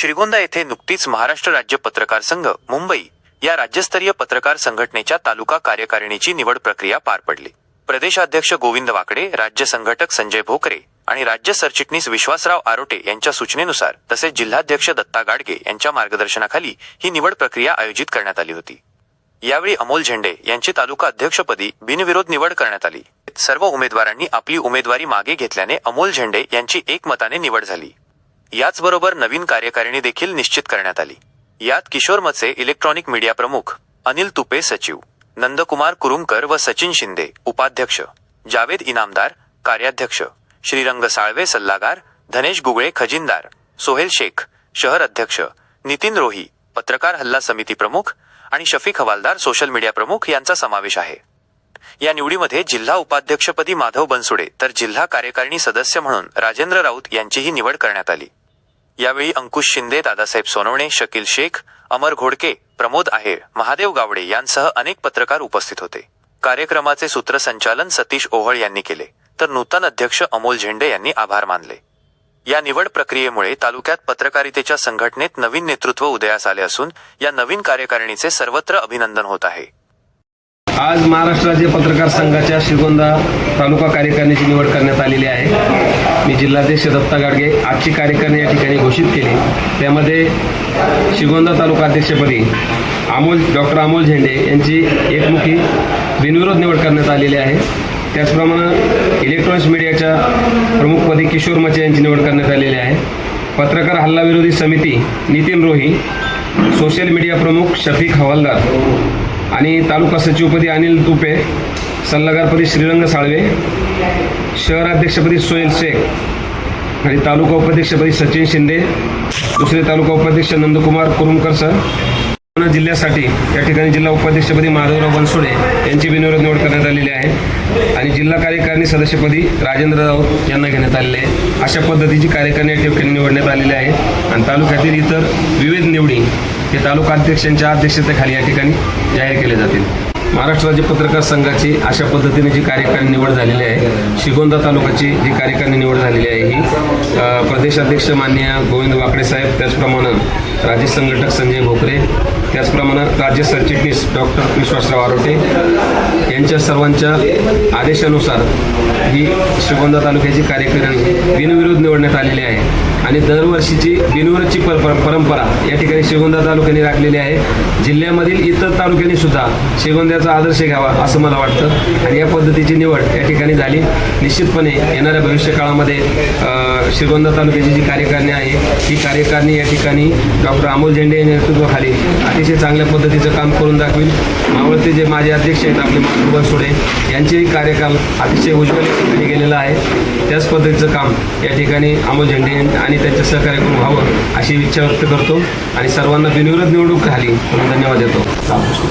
श्रीगोंदा येथे नुकतीच महाराष्ट्र राज्य पत्रकार संघ मुंबई या राज्यस्तरीय पत्रकार संघटनेच्या तालुका कार्यकारिणीची निवड प्रक्रिया पार पडली. प्रदेशाध्यक्ष गोविंद वाकडे राज्य संघटक संजय भोकरे आणि राज्य सरचिटणीस विश्वासराव आरोटे यांच्या सूचनेनुसार तसेच जिल्हाध्यक्ष दत्ता गाडगे यांच्या मार्गदर्शनाखाली ही निवड प्रक्रिया आयोजित करण्यात आली होती. यावेळी अमोल झेंडे यांची तालुका अध्यक्षपदी बिनविरोध निवड करण्यात आली. सर्व उमेदवारांनी आपली उमेदवारी मागे घेतल्याने अमोल झेंडे यांची एकमताने निवड झाली. याचबरोबर नवीन कार्यकारिणी देखील निश्चित करण्यात आली. यात किशोर मचे इलेक्ट्रॉनिक मीडिया प्रमुख अनिल तुपे सचिव नंदकुमार कुरुमकर व सचिन शिंदे उपाध्यक्ष जावेद इनामदार कार्याध्यक्ष श्रीरंग साळवे सल्लागार धनेश गुगळे खजिनदार सोहेल शेख शहर अध्यक्ष नितीन रोही पत्रकार हल्ला समिती प्रमुख आणि शफीक हवालदार सोशल मीडिया प्रमुख यांचा समावेश आहे. या निवडीमध्ये जिल्हा उपाध्यक्षपदी माधव बनसुडे तर जिल्हा कार्यकारिणी सदस्य म्हणून राजेंद्र राऊत यांचीही निवड करण्यात आली. यावेळी अंकुश शिंदे दादासाहेब सोनवणे शकील शेख अमर घोडके प्रमोद आहेर महादेव गावडे यांसह अनेक पत्रकार उपस्थित होते. कार्यक्रमाचे सूत्रसंचालन सतीश ओहळ यांनी केले. तर नूतन अध्यक्ष अमोल झेंडे यांनी आभार मानले. या निवड प्रक्रियेमुळे तालुक्यात पत्रकारितेच्या संघटनेत नवीन नेतृत्व उदयास आले असून या नवीन कार्यकारिणीचे सर्वत्र अभिनंदन होत आहे. आज महाराष्ट्र राज्य पत्रकार संघाच्या श्रीगोंदा तालुका कार्यकारिणीची निवड करण्यात आलेली आहे. मी जिल्हाध्यक्ष दत्ता गाडगे आजची कार्यकारिणी या ठिकाणी घोषित केली. त्यामध्ये श्रीगोंदा तालुका अध्यक्षपदी अमोल डॉक्टर अमोल झेंडे यांची एकमुखी बिनविरोध निवड करण्यात आलेली आहे. त्याचप्रमाणे इलेक्ट्रॉनिक्स मीडियाच्या प्रमुखपदी किशोर मचे यांची निवड करण्यात आलेली आहे. पत्रकार हल्ला विरोधी समिती नितीन रोही सोशल मीडिया प्रमुख शफीक हवालदार आणि तालुका सचिवपदी अनिल तुपे सल्लागारपदी श्रीरंग साळवे शहर अध्यक्षपदी सोहेल शेख आणि तालुका उपाध्यक्षपदी सचिन शिंदे दुसरे तालुका उपाध्यक्ष नंदकुमार कुरुमकर सर. पूर्ण जिल्ह्यासाठी या ठिकाणी जिल्हा उपाध्यक्षपदी माधवराव बनसोडे यांची बिनविरोध निवड करण्यात आलेली आहे. आणि जिल्हा कार्यकारिणी सदस्यपदी राजेंद्र राऊत यांना घेण्यात आलेले आहे. अशा पद्धतीची कार्यकारिणी या ठिकाणी निवडण्यात आलेली आहे. आणि तालुक्यातील इतर विविध निवडी हे तालुका अध्यक्षांच्या अध्यक्षतेखाली या ठिकाणी जाहीर केले जातील. महाराष्ट्र राज्य पत्रकार संघाची अशा पद्धतीने जी कार्यकारिणी निवड झालेली आहे शिगोंदा तालुक्याची जी कार्यकारिणी निवड झालेली आहे ही प्रदेशाध्यक्ष मान्य गोविंद वाकडे साहेब त्याचप्रमाणे राज्य संघटक संजय भोकरे त्याचप्रमाणे राज्य सरचिटणीस डॉक्टर विश्वासराव आरोटे यांच्या सर्वांच्या आदेशानुसार ही श्रीगोंदा तालुक्याची कार्यकारिणी बिनविरोध निवडण्यात आलेली आहे. आणि दरवर्षीची बिनवरची पर परंपरा या ठिकाणी शेगोंदा तालुक्याने राखलेली आहे. जिल्ह्यामधील इतर तालुक्यांनी सुद्धा शेगोंद्याचा आदर्श घ्यावा असं मला वाटतं. आणि या पद्धतीची निवड या ठिकाणी झाली. निश्चितपणे येणाऱ्या भविष्यकाळामध्ये श्रीगोंदा तालुक्याची जी कार्यकारिणी आहे ही कार्यकारिणी या ठिकाणी डॉक्टर अमोल झेंडे यांच्या नेतृत्वाखाली अतिशय चांगल्या पद्धतीचं काम करून दाखवेल मावळते जे माझे अध्यक्ष आहेत आपले माधव सोडे यांचेही कार्यकाल अतिशय उज्ज्वल गेलेला आहे. त्याच पद्धतीचं काम या ठिकाणी अमोल झेंडे आणि त्यांचं सहकार्य करून व्हावं अशी इच्छा व्यक्त करतो. आणि सर्वांना बिनविरोध निवडणूक झाली म्हणून धन्यवाद देतो. रामकृष्ण